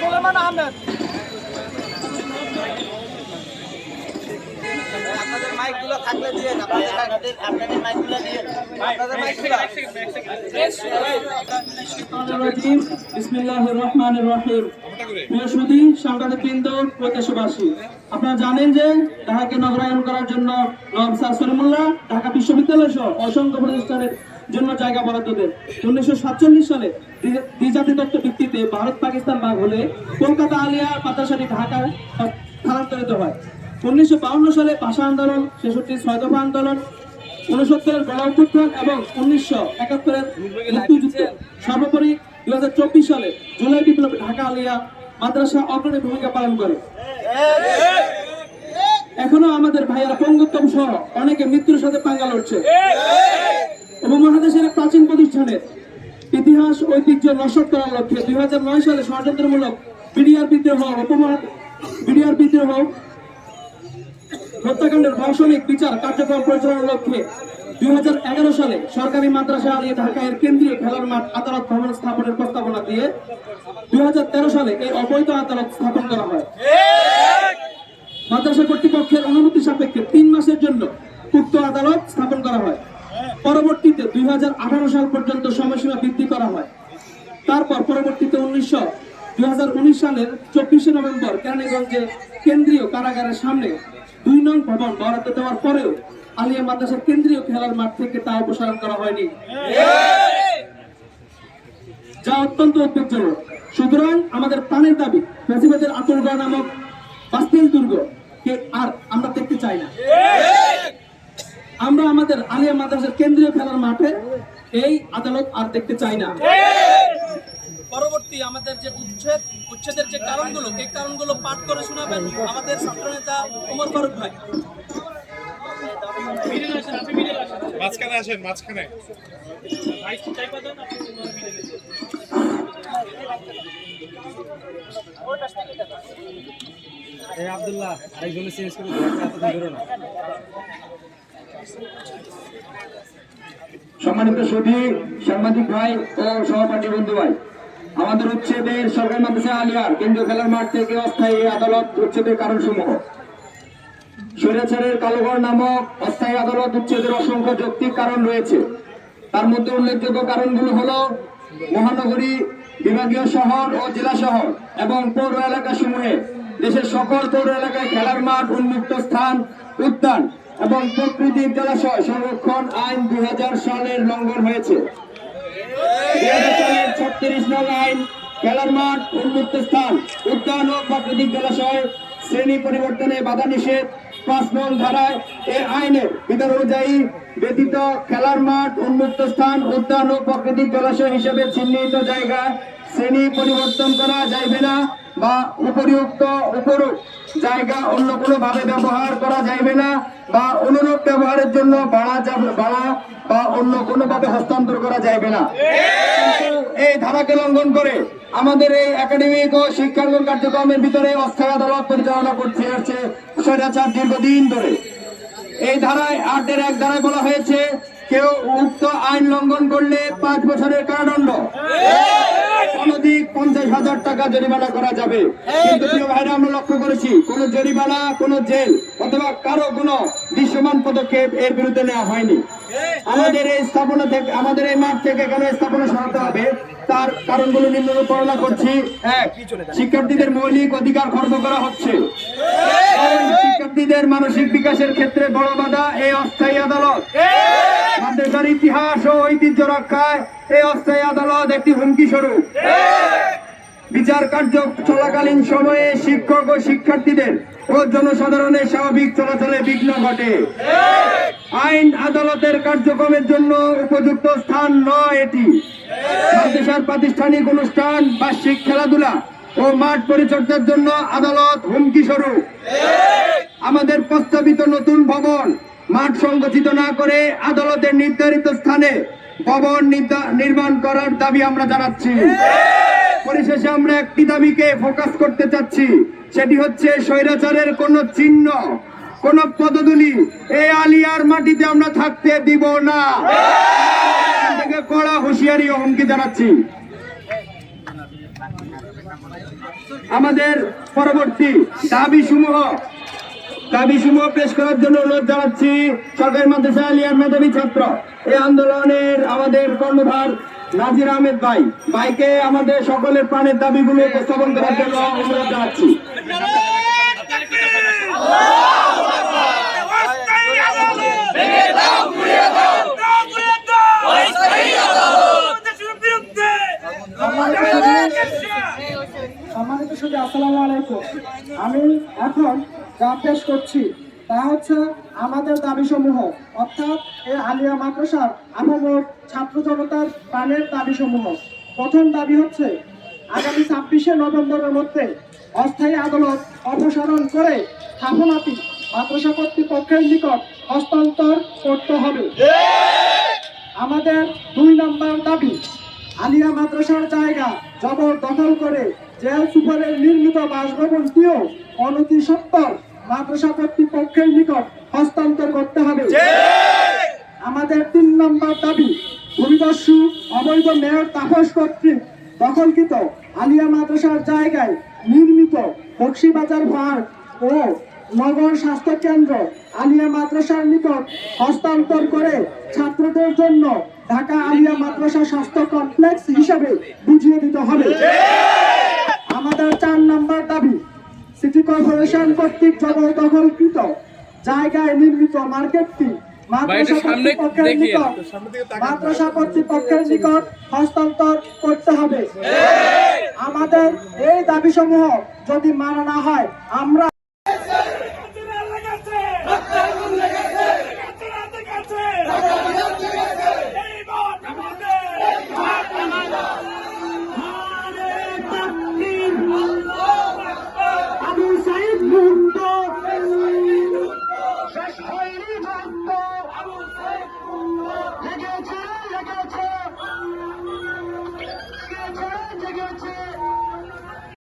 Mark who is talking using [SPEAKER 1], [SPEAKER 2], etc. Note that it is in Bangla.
[SPEAKER 1] সোলেমান আহমেদ।
[SPEAKER 2] আপনাদের মাইকগুলো থাকলে দিয়ে আপনাদের আপনাদের মাইকগুলো দিয়ে আপনাদের মাইকগুলো।
[SPEAKER 3] বিসমিল্লাহির রহমানির রহিম। প্রিয় সুধী সাংবাদিক বৃন্দ ও আপনারা জানেন যে ঢাকাকে নগরায়ন করার জন্য নবাব স্যার সলিমুল্লাহ ঢাকা বিশ্ববিদ্যালয় সহ অসংখ্য প্রতিষ্ঠানের জন্য জায়গা বরাদ্দ দেন। উনিশশো সাতচল্লিশ সালে দ্বি- দ্বিজাতি তত্ত্ব ভিত্তিতে ভারত পাকিস্তান ভাগ হলে কলকাতা, আলিয়া মাদ্রাসাটি ঢাকা স্থানান্তরিত হয়। উনিশশো সালে ভাষা আন্দোলন, ছেষট্টি ছয় দফা আন্দোলন, উনসত্তরের গণ অভ্যুত্থান এবং উনিশশো একাত্তরের মুক্তিযুদ্ধ। সর্বোপরি দুই হাজার চব্বিশ সালে জুলাই বিপ্লবে ঢাকা, আলিয়া মাদ্রাসা অগ্রণী ভূমিকা পালন করে। এখনও আমাদের ভাইয়ারা পঙ্গুত্তম সহ অনেকে মৃত্যুর সাথে পাঙ্গা লড়ছে। উপমহাদেশের মহাদেশের প্রাচীন প্রতিষ্ঠানের ইতিহাস, ঐতিহ্য নষ্ট করার লক্ষ্যে দুই হাজার নয় সালে ষড়যন্ত্রমূলক বিডিআর বিদ্রোহ উপমহা বিডিআর বিদ্রোহ, হত্যাকাণ্ডের দার্শনিক বিচার কার্যক্রম পরিচালনার লক্ষ্যে দুই সালে সরকারি মাদ্রাসা আলিয়া ঢাকায় কেন্দ্রীয় খেলার মাঠ আদালত ভবন স্থাপনের প্রস্তাবনা দিয়ে দুই হাজার তেরো সালে এই অবৈধ আদালত স্থাপন করা হয়। মাদ্রাসা কর্তৃপক্ষের অনুমতি সাপেক্ষে তিন মাসের জন্য উক্ত আদালত স্থাপন করা হয়। পরবর্তীতে দুই সাল পর্যন্ত সময়সীমা বৃদ্ধি করা হয়। তারপর পরবর্তীতে উনিশশো, দুই সালের চব্বিশে নভেম্বর কেরানীগঞ্জে কেন্দ্রীয় কারাগারের সামনে দুই নং ভবন বরাদ্দ দেওয়ার পরেও আলিয়া মাদ্রাসার কেন্দ্রীয় খেলার মাঠ থেকে তা অপসারণ করা হয়নি। যা অত্যন্ত উদ্বেগজনক। সুতরাং আমাদের প্রাণের দাবি ফ্যাসিবাদের আতঙ্কগড় নামক বাস্তিল দুর্গ কে আর আমরা দেখতে চাই না। আমরা আমাদের আলিয়া মাদ্রাসার কেন্দ্রীয় খেলার মাঠে এই আদালত আর দেখতে চাই না।
[SPEAKER 1] পরবর্তী আমাদের যে উচ্ছেদ উচ্ছেদের যে কারণগুলো এই কারণগুলো পাঠ করে শোনাবেন আমাদের ছাত্রনেতা ওমর ফারুক ভাই।
[SPEAKER 4] মাঝখানে আসেন মাঝখানে।
[SPEAKER 2] আব্দুল্লাহ চেঞ্জ করে না।
[SPEAKER 3] সম্মানিত সুধী সাংবাদিক ভাই ও সহপাঠী বন্ধু ভাই, আমাদের উচ্ছেদের সরকারি মাদ্রাসা আলিয়ার কেন্দ্রীয় খেলার মাঠ থেকে অস্থায়ী আদালত উচ্ছেদের কারণ সমূহ স্বৈরাচারের কালোঘর নামক অস্থায়ী আদালত উচ্ছেদের অসংখ্য যৌক্তিক কারণ রয়েছে। তার মধ্যে উল্লেখযোগ্য কারণগুলো হলো মহানগরী, বিভাগীয় শহর ও জেলা শহর এবং পৌর এলাকা সমূহে দেশের সকল পৌর এলাকায় খেলার মাঠ উন্মুক্ত স্থান, উদ্যান এবং প্রকৃতির জলাশয় সংরক্ষণ আইন দুই সালের লঙ্ঘন হয়েছে। ছত্রিশ নং আইন, খেলার মাঠ, উন্মুক্ত স্থান, উদ্যান ও প্রাকৃতিক জলাশয় শ্রেণি পরিবর্তনে বাধা নিষেধ। পাঁচ নং ধারায় এ আইনের বিধান অনুযায়ী ব্যতীত খেলার মাঠ, উন্মুক্ত স্থান, উদ্যান ও প্রাকৃতিক জলাশয় হিসেবে চিহ্নিত জায়গা শ্রেণি পরিবর্তন করা যাইবে না। বা উপরিউক্ত, উপরূপ জায়গা অন্য কোনো ভাবে ব্যবহার করা যাইবে না বা অনুরূপ ব্যবহারের জন্য যাবে বাড়া বা অন্য কোনো ভাবে হস্তান্তর করা যাইবে না। এই ধারাকে লঙ্ঘন করে আমাদের এই একাডেমিক ও শিক্ষাঙ্গন কার্যক্রমের ভিতরে অস্থায়ী আদালত পরিচালনা করতে আসছে স্বৈরাচার দীর্ঘদিন ধরে। এই ধারায় আটের এক ধারায় বলা হয়েছে কেউ উক্ত আইন লঙ্ঘন করলে পাঁচ বছরের কারাদণ্ড। পঞ্চাশ হাজার টাকা জরিমানা করা যাবে। ভাইরা লক্ষ্য করেছি জরিমানা জেল অথবা কারও কোনো দৃশ্যমান পদক্ষেপ এর নেওয়া হয়নি। আমাদের এই থেকে, আমাদের এই মাঠ হবে? তার কারণগুলো করছি। শিক্ষার্থীদের মৌলিক অধিকার খর্ব করা হচ্ছে। শিক্ষার্থীদের মানসিক বিকাশের ক্ষেত্রে বড় বাধা এই অস্থায়ী আদালত। মাদ্রাসার ইতিহাস ও ঐতিহ্য রক্ষায় এই অস্থায়ী আদালত একটি হুমকি স্বরূপ। বিচার কার্য চলাকালীন সময়ে শিক্ষক ও শিক্ষার্থীদের ও জনসাধারণের স্বাভাবিক চলাচলে বিঘ্ন ঘটে। আইন আদালতের কার্যক্রমের জন্য উপযুক্ত স্থান নয় এটি। মাদ্রাসার প্রাতিষ্ঠানিক অনুষ্ঠান, বার্ষিক খেলাধুলা ও মাঠ পরিচর্যার জন্য আদালত হুমকি স্বরূপ। আমাদের প্রস্তাবিত নতুন ভবন মাঠ সংগঠিত না করে আদালতের নির্ধারিত স্থানে ভবন নির্মাণ করার দাবি আমরা জানাচ্ছি। পরিশেষে আমরা একটি দাবিকে ফোকাস করতে চাচ্ছি। সেটি হচ্ছে স্বৈরাচারের কোন চিহ্ন, কোন পদদুলি এই আলিয়ার মাটিতে আমরা থাকতে দিব না। কড়া হুঁশিয়ারি ও হুমকি জানাচ্ছি। আমাদের পরবর্তী দাবি সমূহ দাবি সমূহ পেশ করার জন্য অনুরোধ জানাচ্ছি সরকারি মাদ্রাসা আলিয়ার মেধাবী ছাত্র। এই আন্দোলনের আমাদের কর্ণধার নাজির আহমেদ ভাই। ভাইকে আমাদের সকলের প্রাণের দাবিগুলো উপস্থাপন করার জন্য অনুরোধ জানাচ্ছি।
[SPEAKER 5] আমি এখন যা পেশ করছি, তা হচ্ছে আমাদের দাবিসমূহ। অর্থাৎ এই আলিয়া মাদ্রাসার আপামর ছাত্র জনতার প্রাণের দাবিসমূহ। প্রথম দাবি হচ্ছে, আগামী ছাব্বিশে নভেম্বরের মধ্যে অস্থায়ী আদালত অপসারণ করে স্থাপনাটি মাদ্রাসা কর্তৃপক্ষের নিকট হস্তান্তর করতে হবে। আমাদের দুই নম্বর দাবি, আলিয়া মাদ্রাসার জায়গা জবর দখল করে জেল সুপারের নির্মিত বাসভবনটিও অনতি সত্তর মাদ্রাসা কর্তৃপক্ষের নিকট হস্তান্তর করতে হবে। আমাদের তিন নম্বর দাবি ভূমিদস্যু অবৈধ মেয়র তাপস কর্তৃক দখলকৃত আলিয়া মাদ্রাসার জায়গায় নির্মিত বক্সিবাজার পার্ক ও নগর স্বাস্থ্য কেন্দ্র আলিয়া মাদ্রাসার নিকট হস্তান্তর করে ছাত্রদের জন্য ঢাকা আলিয়া মাদ্রাসা স্বাস্থ্য কমপ্লেক্স হিসাবে বুঝিয়ে দিতে হবে। আমাদের চার নম্বর দাবি সিটি কর্পোরেশন কর্তৃক জবরদখলকৃত জায়গায় নির্মিত মার্কেটটি মাদ্রাসা কর্তৃপক্ষের নিকট। মাদ্রাসা কর্তৃপক্ষের নিকট হস্তান্তর করতে হবে। আমাদের এই দাবি সমূহ যদি মানা না হয় আমরা